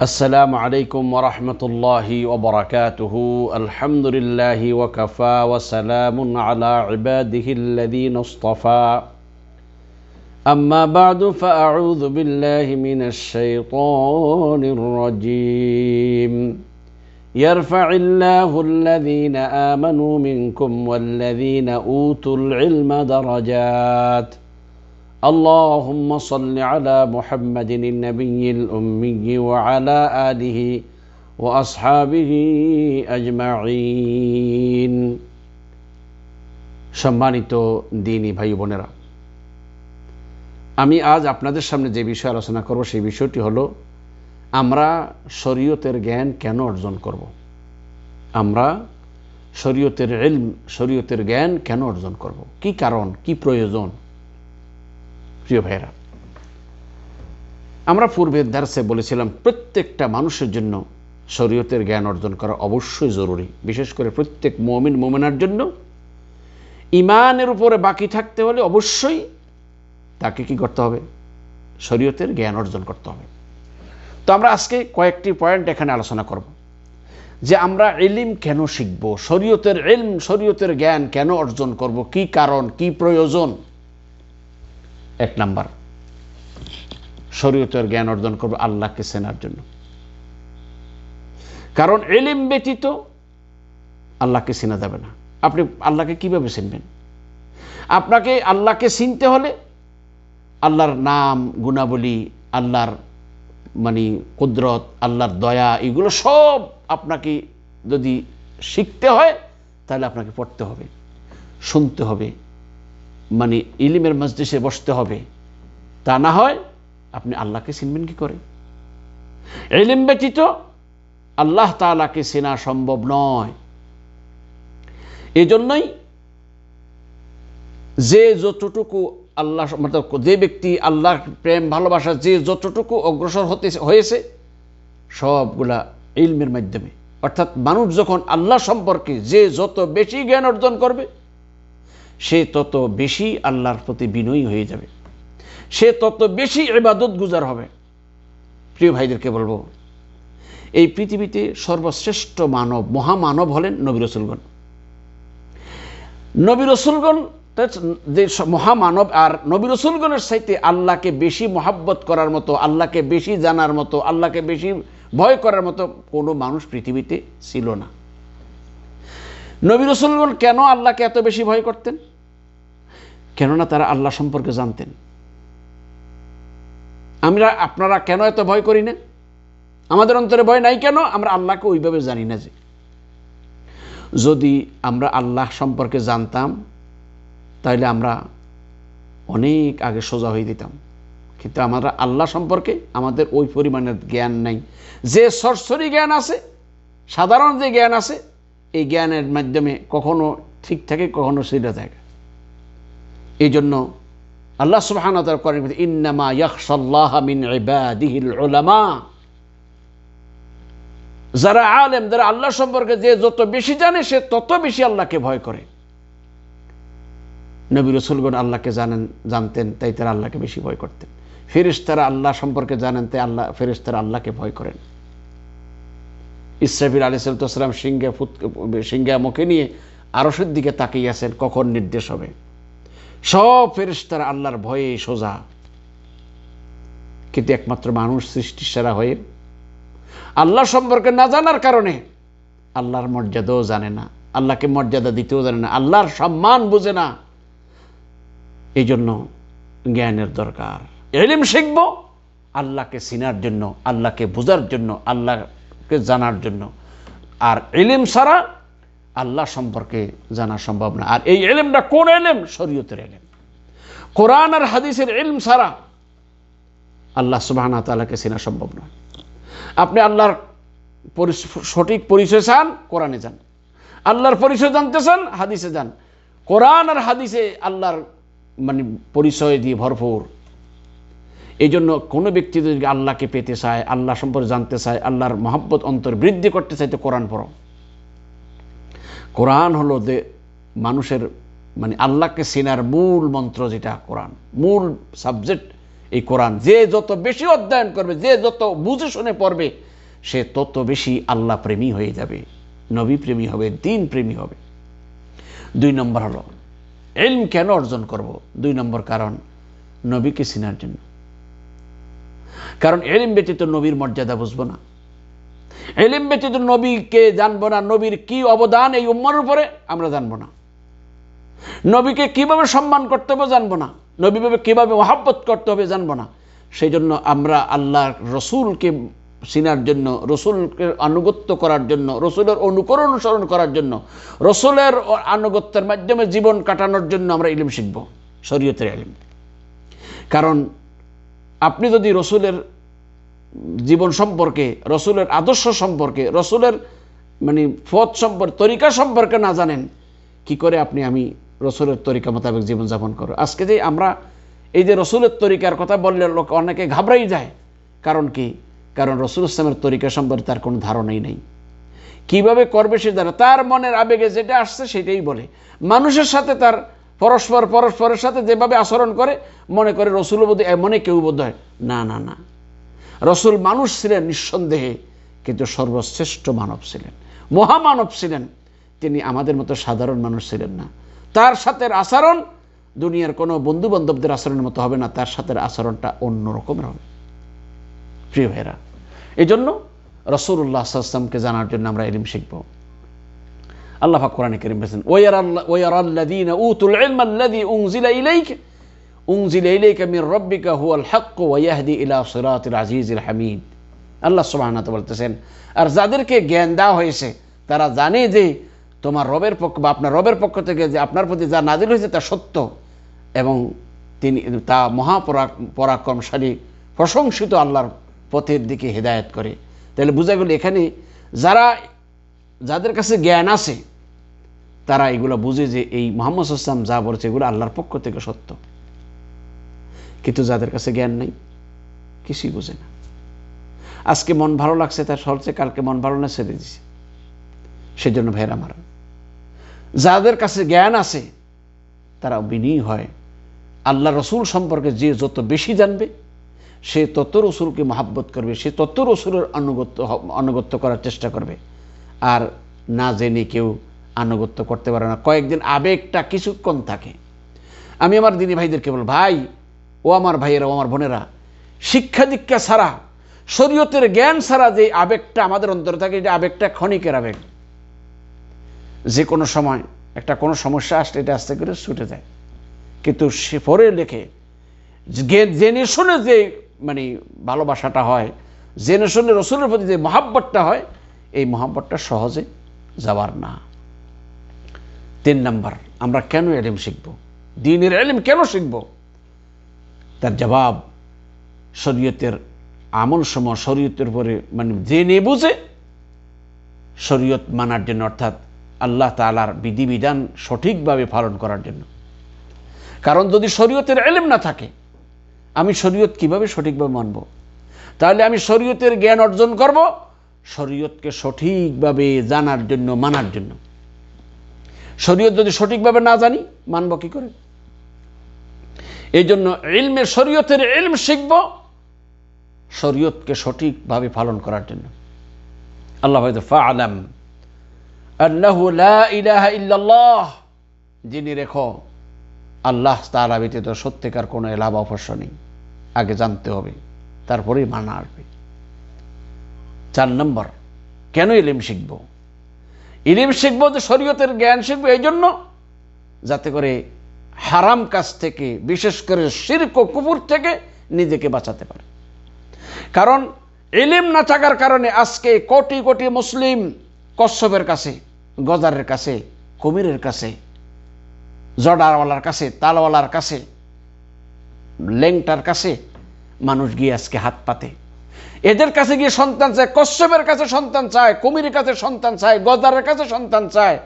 السلام عليكم ورحمة الله وبركاته. الحمد لله وكفى وسلام على عباده الذين اصطفى. أما بعد فأعوذ بالله من الشيطان الرجيم. يرفع الله الذين آمنوا منكم والذين أوتوا العلم درجات. اللهم صل على محمد النبي الأمي وعلى آله وأصحابه أجمعين সম্মানিত দিনী ভাই বোনেরা আমি আজ আপনাদের সামনে যে বিষয় আলোচনা করব সেই বিষয়টি হলো আমরা শরীয়তের জ্ঞান কেন অর্জন করব। আমরা শরীয়তের এলম শরীয়তের জ্ঞান কেন অর্জন করব। কি কারণ কি প্রয়োজন প্রিয় ভাইরা আমরা পূর্বের দার্সে বলেছিলাম, প্রত্যেকটা মানুষের জন্য শরীয়তের জ্ঞান অর্জন করা অবশ্যই জরুরি। বিশেষ করে প্রত্যেক মমিন, মোমেনার জন্য ইমানের উপরে বাকি থাকতে হলে অবশ্যই তাকে কি করতে হবে? শরীয়তের জ্ঞান অর্জন করতে হবে। তো আমরা আজকে কয়েকটি পয়েন্ট এখানে আলোচনা করব। যে আমরা এলিম কেন শিখব? শরীয়তের এলম শরীয়তের জ্ঞান কেন অর্জন করব? কি কারণ? কি প্রয়োজন? এক নাম্বার। শরীয়তের জ্ঞান অর্জন করব আল্লাহকে চেনার জন্য। কারণ এলিম ব্যতীত আল্লাহকে চেনা যাবে না। আপনি আল্লাহকে কীভাবে চিনবেন? আপনাকে আল্লাহকে চিনতে হলে আল্লাহর নাম, গুণাবলী, আল্লাহর মানে কুদরত, আল্লাহর দয়া, এগুলো সব আপনাকে যদি শিখতে হয়, তাহলে আপনাকে পড়তে হবে, শুনতে হবে। মানে ইলিমের মসজিষে বসতে হবে। তা না হয় আপনি আল্লাহকে চিনবেন কি করে? এলিম ব্যতীত আল্লাহ তালাকে চেনা সম্ভব নয়। এই জন্যই যে যতটুকু আল্লাহ যে ব্যক্তি আল্লাহর প্রেম, ভালোবাসা যে যতটুকু অগ্রসর হতে হয়েছে, সবগুলা ইলমের মাধ্যমে। অর্থাৎ মানুষ যখন আল্লাহ সম্পর্কে যে যত বেশি জ্ঞান অর্জন করবে সে তত বেশি আল্লাহর প্রতি বিনয়ী হয়ে যাবে। সে তত বেশি এবাদত গুজার হবে। প্রিয় ভাইদেরকে বলব, এই পৃথিবীতে সর্বশ্রেষ্ঠ মানব, মহামানব হলেন নবী রসুলগণ। নবী রসুলগণ যে মহামানব আর নবী রসুলগণের সাইতে আল্লাহকে বেশি মহাব্বত করার মতো, আল্লাহকে বেশি জানার মতো, আল্লাহকে বেশি ভয় করার মতো কোনো মানুষ পৃথিবীতে ছিল না। নবী রসুলগণ কেন আল্লাহকে এত বেশি ভয় করতেন? কেননা তারা আল্লাহ সম্পর্কে জানতেন। আমরা, আপনারা কেন এত ভয় করি না? আমাদের অন্তরে ভয় নাই কেন? আমরা আল্লাহকে ওইভাবে জানি না যে। যদি আমরা আল্লাহ সম্পর্কে জানতাম তাহলে আমরা অনেক আগে সোজা হয়ে দিতাম কিন্তু আমরা আল্লাহ সম্পর্কে আমাদের ওই পরিমাণের জ্ঞান নাই। যে সরসরি জ্ঞান আছে, সাধারণ যে জ্ঞান আছে, এই জ্ঞানের মাধ্যমে কখনো ঠিক থাকে, কখনো সেটা থাকে। এই জন্য আল্লাহ সুবাহান যারা আলেম, যারা আল্লাহ সম্পর্কে যে যত বেশি জানে, সে তত বেশি আল্লাহকে ভয় করে। নবী রসুলগণ আল্লাহকে জানেন, জানতেন, তাই তারা আল্লাহকে বেশি ভয় করতেন। ফেরিস্তারা আল্লাহ সম্পর্কে জানেন, তাই আল্লাহ ফেরিস্তারা আল্লাহকে ভয় করেন। ইসরাফির আলী সালাম সিংহে ফুত সিংহা মুখে নিয়ে আরসের দিকে তাকিয়ে আছেন, কখন নির্দেশ হবে? সব ফেরিস্তারা আল্লাহর ভয়ে সোজা। কিন্তু একমাত্র মানুষ সৃষ্টির সেরা হয়ে আল্লাহ সম্পর্কে না জানার কারণে আল্লাহর মর্যাদাও জানে না, আল্লাহকে মর্যাদা দিতেও জানে না, আল্লাহর সম্মান বুঝে না। এই জন্য জ্ঞানের দরকার। এলিম শিখব, আল্লাহকে চিনার জন্য, আল্লাহকে বোঝার জন্য, আল্লাহকে জানার জন্য। আর এলিম ছাড়া আল্লাহ সম্পর্কে জানা সম্ভব না। আর এই এলেমটা কোন এলেম শরীয়তের এলেম কোরআন আর হাদিসের এলম সারা আল্লাহ সুবাহানা তালাকে চেনা সম্ভব নয়। আপনি আল্লাহর সঠিক পরিচয় চান, কোরআনে যান। আল্লাহর পরিচয় জানতে চান, হাদিসে যান। কোরআন আর হাদিসে আল্লাহর মানে পরিচয় দিয়ে ভরপুর। এই জন্য কোনো ব্যক্তি যদি আল্লাহকে পেতে চায়, আল্লাহ সম্পর্কে জানতে চায়, আল্লাহর মহাব্বত, অন্তর বৃদ্ধি করতে চাইতে কোরআন পড়ো। কোরআন হলো যে মানুষের মানে আল্লাহকে চেনার মূল মন্ত্র যেটা কোরআন। মূল সাবজেক্ট এই কোরআন। যে যত বেশি অধ্যয়ন করবে, যে যত বুঝে শুনে পড়বে, সে তত বেশি আল্লাহ প্রেমী হয়ে যাবে, নবী প্রেমী হবে, দিন প্রেমী হবে। দুই নম্বর হলো এলম কেন অর্জন করব? দুই নম্বর কারণ, নবীকে চিনার জন্য। কারণ এলিম ব্যতীত নবীর মর্যাদা বুঝব না। এলিম ব্যতীত নবীকে জানব না, নবীর কি অবদান এই উম্মার উপরে, আমরা জানব না। নবীকে কীভাবে সম্মান করতে হবে জানব না, নবীভাবে কীভাবে মহাব্বত করতে হবে জানব না। সেই জন্য আমরা আল্লাহ রসুলকে চিনার জন্য, রসুলকে আনুগত্য করার জন্য, রসুলের অনুকরণ অনুসরণ করার জন্য, রসুলের আনুগত্যের মাধ্যমে জীবন কাটানোর জন্য আমরা ইলিম শিখব, শরীয়তের ইলিম কারণ আপনি যদি রসুলের জীবন সম্পর্কে, রসুলের আদর্শ সম্পর্কে, রসুলের মানে পথ সম্পর্কে, তরিকা সম্পর্কে না জানেন, কি করে আপনি, আমি রসুলের তরিকা মোতাবেক জীবনযাপন করো আজকে যে আমরা এই যে রসুলের তরিকার কথা বললে লোক অনেকে ঘাবড়াই যায়। কারণ কি? কারণ রসুল ইসলামের তরিকা সম্পর্কে তার কোনো ধারণাই নেই। কীভাবে করবে সে দ্বারা তার মনের আবেগে যেটা আসছে সেটাই বলে। মানুষের সাথে তার পরস্পর, পরস্পরের সাথে যেভাবে আচরণ করে, মনে করে রসুল বোধ এমনে কেউ বোধ হয় না না না। রসুল মানুষ ছিলেন নিঃসন্দেহে, কিন্তু সর্বশ্রেষ্ঠ মানব ছিলেন। মহামানব ছিলেন, তিনি আমাদের মতো সাধারণ মানুষ ছিলেন না। তার সাথে আচরণ, দুনিয়ার কোনো বন্ধু বান্ধবদের আচরণের মতো হবে না, তার সাথে আচরণটা অন্য রকমের হবে। প্রিয় ভাইরা এই জন্য রসুল্লাহ আসলামকে জানার জন্য আমরা এলিম শিখব। আল্লাহ কোরআনে করিম বলেছেন ওয়ার আল্লাহ ওয়ার আল্লাযীনা উতুল ইলমা আল্লাযী উনজিলা ইলাইকা উনজিলা ইলাইকা মির রাব্বিকা হুয়াল হক ওয়া ইলা সিরাতিল আজিজিল হামিদ আল্লাহ সুবহানাহু ওয়া বলতেছেন, আর যাদেরকে জ্ঞান দেওয়া হয়েছে, তারা জানে যে তোমার রবের পক্ষ বা আপনার রবের পক্ষ থেকে যে আপনার প্রতি যা নাজিল হয়েছে তা সত্য এবং তিনি তা মহাপরা পরাক্রমশালী প্রশংসিত আল্লাহর পথের দিকে হেদায়ত করে। তাহলে বোঝা গেল এখানে যারা, যাদের কাছে জ্ঞান আছে, তারা এগুলো বুঝে যে এই মোহাম্মদ ইসলাম যা বলছে এগুলো আল্লাহর পক্ষ থেকে সত্য। কিন্তু যাদের কাছে জ্ঞান নেই, কিছুই বোঝে না। আজকে মন ভালো লাগছে, তার সরছে কালকে মন ভালো না, ছেড়ে দিছে। সেজন্য ভাইয়ের আমার, যাদের কাছে জ্ঞান আছে তারা বিনয়ী হয়। আল্লাহ রসুল সম্পর্কে যে যত বেশি জানবে, সে তত রসুলকে মহাব্বত করবে, সে তত রসুলের আনুগত্য আনুগত্য করার চেষ্টা করবে। আর না জেনে কেউ আনুগত্য করতে পারে না। কয়েকদিন আবেগটা কিছুক্ষণ থাকে। আমি আমার দিনী ভাইদেরকে বল ভাই ও আমার ভাইয়েরা, ও আমার বোনেরা, শিক্ষা দীক্ষা ছাড়া, শরীয়তের জ্ঞান ছাড়া যে আবেগটা আমাদের অন্তরে থাকে যে আবেগটা ক্ষণিকের আবেগ। যে কোনো সময়, একটা কোনো সমস্যা আসলে এটা আস্তে করে ছুটে যায়। কিন্তু সে পরে লেখে জেনে শুনে যে মানে ভালোবাসাটা হয়, জেনে শুনে রসুলের প্রতি যে মহাব্বতটা হয়, এই মহাব্বতটা সহজে যাওয়ার না। তিন নাম্বার, আমরা কেন এলিম শিখব? দিনের এলিম কেন শিখব? তার জবাব শরীয়তের আমল সময় শরীয়তের উপরে মানে জেনে বুঝে, শরীয়ত মানার জন্য অর্থাৎ আল্লাহ তালার বিধিবিধান সঠিকভাবে পালন করার জন্য। কারণ যদি শরীয়তের এলেম না থাকে, আমি শরীয়ত কীভাবে সঠিকভাবে মানব? তাহলে আমি শরীয়তের জ্ঞান অর্জন করব শরীয়তকে সঠিকভাবে জানার জন্য, মানার জন্য। শরীয়ত যদি সঠিকভাবে না জানি, মানব কি করে? এই জন্য ইলমের শরীয়তের ইলম শিখব শরীয়তকে সঠিকভাবে পালন করার জন্য। আল্লাহ ফা আলাম আল্লাহু লা ইলাহা ইল্লাল্লাহ। যিনি রেখো, আল্লাহ তালা ব্যতীত সত্যিকার কোনো এলাভ অবশ্য নেই। আগে জানতে হবে, তারপরেই মানা আসবে। চার নম্বর, কেন ইলিম শিখব? ইলিম শিখব যে শরীয়তের জ্ঞান শিখব এই জন্য যাতে করে হারাম কাজ থেকে, বিশেষ করে শির্ক কুপুর থেকে নিজেকে বাঁচাতে পারে। কারণ ইলিম না থাকার কারণে আজকে কোটি কোটি মুসলিম কশ্যপের কাছে, গজারের কাছে, কুমিরের কাছে জডারওয়ালার কাছে, তালওয়ালার কাছে, লেংটার কাছে মানুষ গিয়ে আজকে হাত পাতে। এদের কাছে গিয়ে সন্তান চায় কশ্যপের কাছে সন্তান চায়, কুমিরের কাছে সন্তান চায়, গজারের কাছে সন্তান চায়।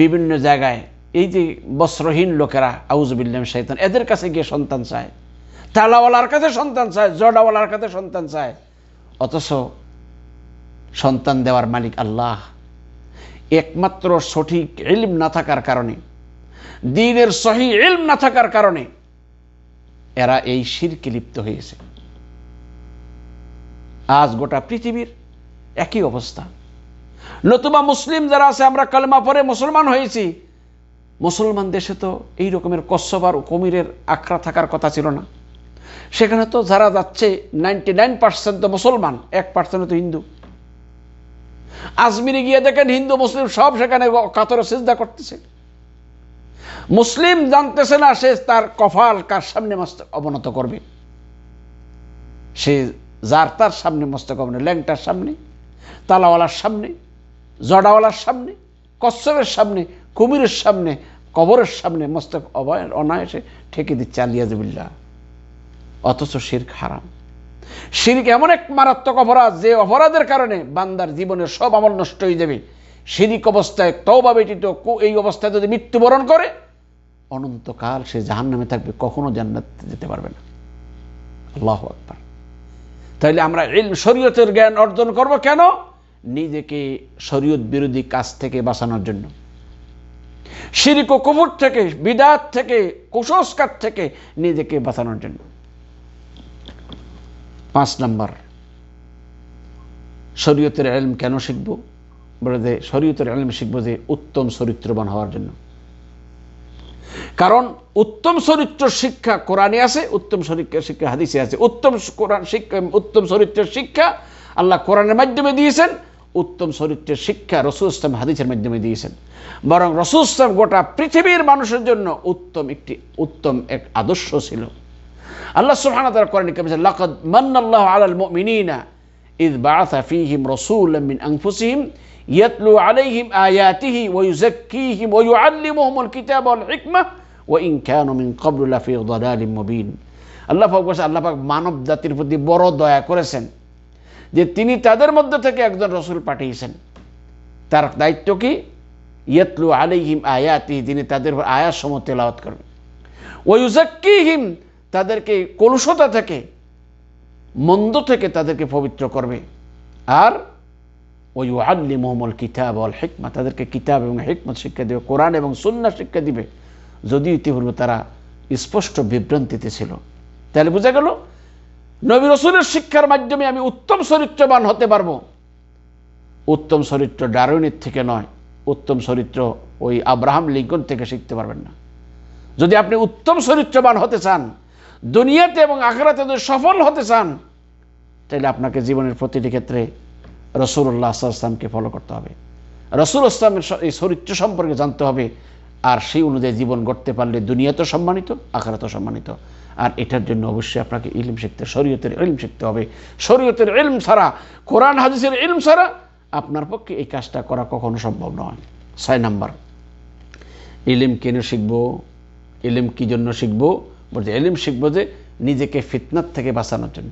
বিভিন্ন জায়গায় এই যে বস্ত্রহীন লোকেরা আউজবিল্লাম শৈতান এদের কাছে গিয়ে সন্তান চায়। তালাওয়ালার কাছে সন্তান চায়, জডাওয়ালার কাছে সন্তান চায়। অথচ সন্তান দেওয়ার মালিক আল্লাহ। একমাত্র সঠিক ইলম না থাকার কারণে, দিনের সহি ইলম না থাকার কারণে এরা এই শিরকে লিপ্ত হয়েছে। আজ গোটা পৃথিবীর একই অবস্থা। নতুবা মুসলিম যারা আছে, আমরা কালমা পরে মুসলমান হয়েছি মুসলমান দেশে তো এই রকমের কশ্যপ আর কুমিরের আখড়া থাকার কথা ছিল না। সেখানে তো যারা যাচ্ছে নাইনটি নাইন পার্সেন্ট তো মুসলমান, এক পার্সেন্ট তো হিন্দু। আজমিরে গিয়ে দেখেন হিন্দু, মুসলিম সব সেখানে কাতরে সিজদা করতেছে। মুসলিম জানতেছে না সে তার কফাল কার সামনে মস্তক অবনত করবে। সে যার তার সামনে মস্তক অবনত, ল্যাংটার সামনে, তালাওয়ালার সামনে, জডাওয়ালার সামনে, কচ্ছপের সামনে কুমিরের সামনে, কবরের সামনে মস্তক অবয় অনায়াসে ঠেকে দিচ্ছে আলিয়াজবিল্লা অথচ শির্ক হারাম। শিরিক এমন এক মারাত্মক অপরাধ, যে অপরাধের কারণে বান্দার জীবনের সব আমল নষ্ট হয়ে যাবে। শিরিক অবস্থায় তৌবা ব্যতীত এই অবস্থায় যদি মৃত্যুবরণ করে, অনন্তকাল সে জাহান নামে থাকবে, কখনো জান্নাত যেতে পারবে না। আল্লাহ আকবার। তাইলে আমরা ইলম, শরীয়তের জ্ঞান অর্জন করব কেন? নিজেকে শরীয়ত বিরোধী কাজ থেকে বাঁচানোর জন্য। শিরিক ও কুফুর থেকে, বিদাত থেকে, কুসংস্কার থেকে নিজেকে বাঁচানোর জন্য। পাঁচ নাম্বার, শরীয়তের এলম কেন শিখব? বলে যে, শরীয়তের এলম শিখব যে, উত্তম চরিত্রবান হওয়ার জন্য। কারণ, উত্তম চরিত্র শিক্ষা কোরআনে আছে, উত্তম চরিত্রের শিক্ষা হাদিসে আছে। উত্তম কোরআন শিক্ষা, উত্তম চরিত্রের শিক্ষা আল্লাহ কোরআনের মাধ্যমে দিয়েছেন উত্তম চরিত্রের শিক্ষা রসুল ইসলাম হাদিসের মাধ্যমে দিয়েছেন। বরং রসুল ইসলাম গোটা পৃথিবীর মানুষের জন্য উত্তম একটি, উত্তম এক আদর্শ ছিল। আল্লাহ সুবহানাহু ওয়া তাআলা কোরআনে কেমন লাকাদ মান্নাল্লাহু আলাল মুমিনিনা ইয বাআসা ফীহিম রাসূলাম মিন আনফুসিহিম ইয়াতলু আলাইহিম আয়াতিহি ওয়া ইউযাক্কিহিম ওয়া ইউআল্লিমুহুমুল কিতাবা ওয়াল হিকমা ইন কানু মিন ক্বাবলু লাফি যালালিম মুবিন। আল্লাহ আল্লাহ মানব জাতির প্রতি বড় দয়া করেছেন। যে তিনি তাদের মধ্যে থেকে একজন রসুল পাঠিয়েছেন। তার দায়িত্ব কি? ইয়াতলু আলাইহিম আয়াতি তিনি তাদের আয়াত সম তেলাওয়াত করবেন। ওয়ুজাক্কিহিম তাদেরকে কলুষতা থেকে, মন্দ থেকে তাদেরকে পবিত্র করবে। আর ওই আল্লি মোহাম্মল কিতাব অল হেকমা, তাদেরকে কিতাব এবং হেকমত শিক্ষা দিবে, কোরআন এবং সুন্না শিক্ষা দিবে। যদিও ইতিপূর্বে তারা স্পষ্ট বিভ্রান্তিতে ছিল। তাহলে বোঝা গেল নবী রসুলের শিক্ষার মাধ্যমে আমি উত্তম চরিত্রবান হতে পারব। উত্তম চরিত্র ডারুইনের থেকে নয়, উত্তম চরিত্র ওই আব্রাহাম লিঙ্কন থেকে শিখতে পারবেন না। যদি আপনি উত্তম চরিত্রবান হতে চান, দুনিয়াতে এবং আখরাতে যদি সফল হতে চান, তাহলে আপনাকে জীবনের প্রতিটি ক্ষেত্রে রসুল্লাহ আসলামকে ফলো করতে হবে। রসুল ইসলামের এই চরিত্র সম্পর্কে জানতে হবে, আর সেই অনুযায়ী জীবন গড়তে পারলে দুনিয়াতেও সম্মানিত, আখরাতেও সম্মানিত। আর এটার জন্য অবশ্যই আপনাকে ইলম শিখতে, শরীয়তের ইলম শিখতে হবে। শরীয়তের ইলম ছাড়া, কোরআন, হাদিসের ইলম ছাড়া আপনার পক্ষে এই কাজটা করা কখনো সম্ভব নয়। ছয় নাম্বার, ইলিম কেন শিখব? ইলিম কী জন্য শিখব? বলছে এলিম শিখব যে নিজেকে ফিতনার থেকে বাঁচানোর জন্য।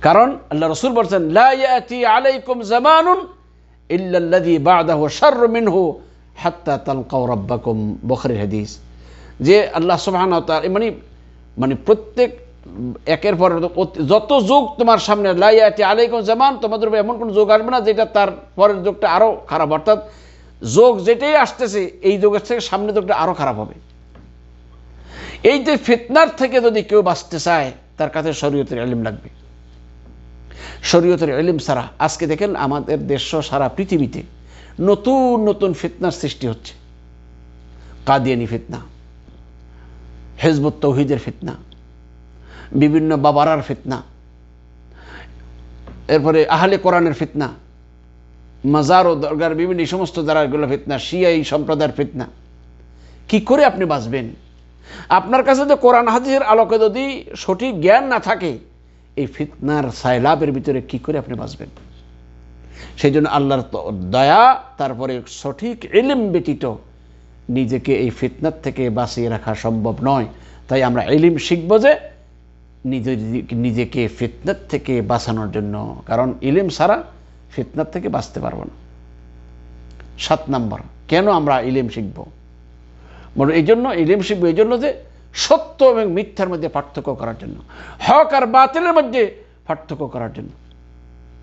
কারণ আল্লাহ রসুল বলছেন আলাইকুম জামানুন ইল্লাল্লাযী বাদাহু শাররু মিনহু হাত্তা তালকাউ রাব্বাকুম। বুখারী হাদিস। যে আল্লাহ সুবহানাহু ওয়া তাআলা মানে মানে প্রত্যেক, একের পর যত যুগ তোমার সামনে লাইয়াতি আলাইকুম জামান, তোমাদের উপর এমন কোনো যোগ আসবে না যেটা তার পরের যুগটা আরও খারাপ। অর্থাৎ যোগ যেটাই আসতেছে, এই যুগের থেকে সামনে যুগটা আরও খারাপ হবে। এই যে ফিতনার থেকে যদি কেউ বাঁচতে চায়, তার কাছে শরীয়তের এলিম লাগবে। শরীয়তের এলিম ছাড়া, আজকে দেখেন আমাদের দেশ সারা পৃথিবীতে নতুন নতুন ফিতনার সৃষ্টি হচ্ছে। কাদিয়ানি ফিতনা। হেজবুত তৌহিদের ফিতনা, বিভিন্ন বাবারার ফিতনা, এরপরে আহলে কোরআনের ফিতনা, মাজার ও দরগার বিভিন্ন সমস্ত দ্বারা এগুলো ফিতনা শিয়াই সম্প্রদায়ের ফিতনা। কি করে আপনি বাঁচবেন? আপনার কাছে যে কোরআন, হাদিসের আলোকে যদি সঠিক জ্ঞান না থাকে, এই ফিতনার সাইলাবের ভিতরে কি করে আপনি বাঁচবেন? সেই জন্য আল্লাহর দয়া, তারপরে সঠিক এলিম ব্যতীত নিজেকে এই ফিতনার থেকে বাঁচিয়ে রাখা সম্ভব নয়। তাই আমরা এলিম শিখব যে নিজে, নিজেকে ফিতনার থেকে বাঁচানোর জন্য। কারণ ইলিম ছাড়া ফিতনার থেকে বাঁচতে পারব না। সাত নম্বর, কেন আমরা ইলিম শিখব? বলো, এই জন্য, ইলিম শিখব এই জন্য যে সত্য এবং মিথ্যার মধ্যে পার্থক্য করার জন্য। হক আর বাতিলের মধ্যে পার্থক্য করার জন্য।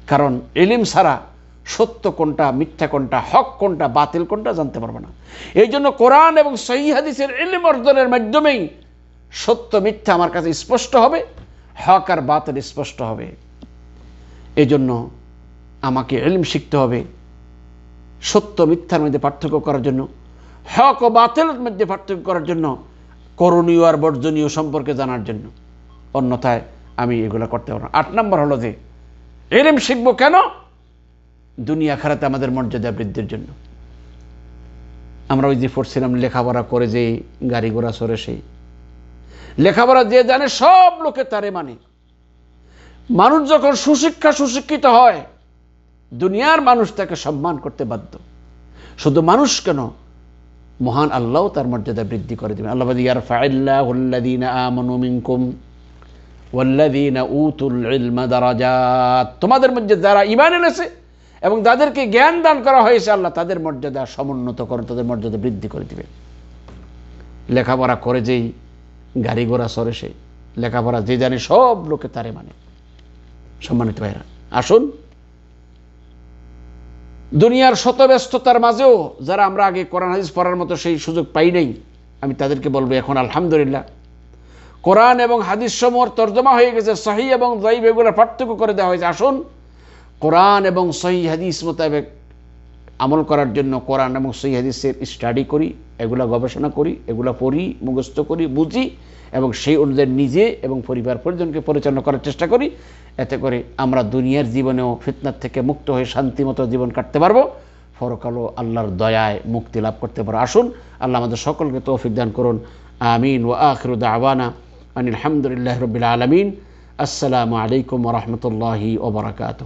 কারণ এলিম ছাড়া সত্য কোনটা, মিথ্যা কোনটা, হক কোনটা, বাতিল কোনটা জানতে পারবে না। এই জন্য কোরআন এবং সহি হাদিসের এলিম অর্জনের মাধ্যমেই সত্য, মিথ্যা আমার কাছে স্পষ্ট হবে, হক আর বাতিল স্পষ্ট হবে। এই জন্য আমাকে এলিম শিখতে হবে, সত্য, মিথ্যার মধ্যে পার্থক্য করার জন্য, হক ও বাতিলের মধ্যে পার্থক্য করার জন্য, করণীয় আর বর্জনীয় সম্পর্কে জানার জন্য। অন্যথায় আমি এগুলো করতে পারব আট নম্বর হলো যে এলিম শিখব কেন? দুনিয়া খারাতে আমাদের মর্যাদা বৃদ্ধির জন্য। আমরা ওই যে পড়ছিলাম, লেখাপড়া করে যে গাড়ি ঘোড়া সরে সেই। লেখাপড়া যে জানে সব লোকে তারে মানে। মানুষ যখন সুশিক্ষা সুশিক্ষিত হয়, দুনিয়ার মানুষ তাকে সম্মান করতে বাধ্য। শুধু মানুষ কেন, মহান আল্লাহ তার মর্যাদা বৃদ্ধি করে দেবেন। আল্লাহ তোমাদের মধ্যে যারা ঈমান এনেছে এবং তাদেরকে জ্ঞান দান করা হয়েছে আল্লাহ, তাদের মর্যাদা সমুন্নত করে, তাদের মর্যাদা বৃদ্ধি করে দিবে। লেখাপড়া করে যেই গাড়ি ঘোড়া সরে সেই লেখাপড়া যে জানে সব লোকে তারে মানে। সম্মানিত ভাইরা আসুন। দুনিয়ার শত ব্যস্ততার মাঝেও যারা আমরা আগে কোরআন হাদিস পড়ার মতো সেই সুযোগ পাই নাই, আমি তাদেরকে বলব এখন আলহামদুলিল্লাহ। কোরআন এবং হাদিস সমূহ তর্জমা হয়ে গেছে সহি এবং দৈব এগুলোর পার্থক্য করে দেওয়া হয়েছে। আসুন। কোরআন এবং সহি হাদিস মোতাবেক আমল করার জন্য কোরআন এবং সহি হাদিসের স্টাডি করি, এগুলা গবেষণা করি, এগুলা পড়ি, মুখস্থ করি, বুঝি এবং সেই অনুযায়ী নিজে এবং পরিবার পরিজনকে পরিচালনা করার চেষ্টা করি। এতে করে আমরা দুনিয়ার জীবনেও ফিতনার থেকে মুক্ত হয়ে শান্তিমতো জীবন কাটতে পারব। ফরকালও আল্লাহর দয়ায় মুক্তি লাভ করতে পারো। আসুন, আল্লাহ আমাদের সকলকে তৌফিক দান করুন। আমিন ও আখরুদ আওয়ানা আনিল আলহামদুলিল্লাহ রবিল আলমিন। আসসালামু আলাইকুম রহমতুল্লাহি ওবরাকাতু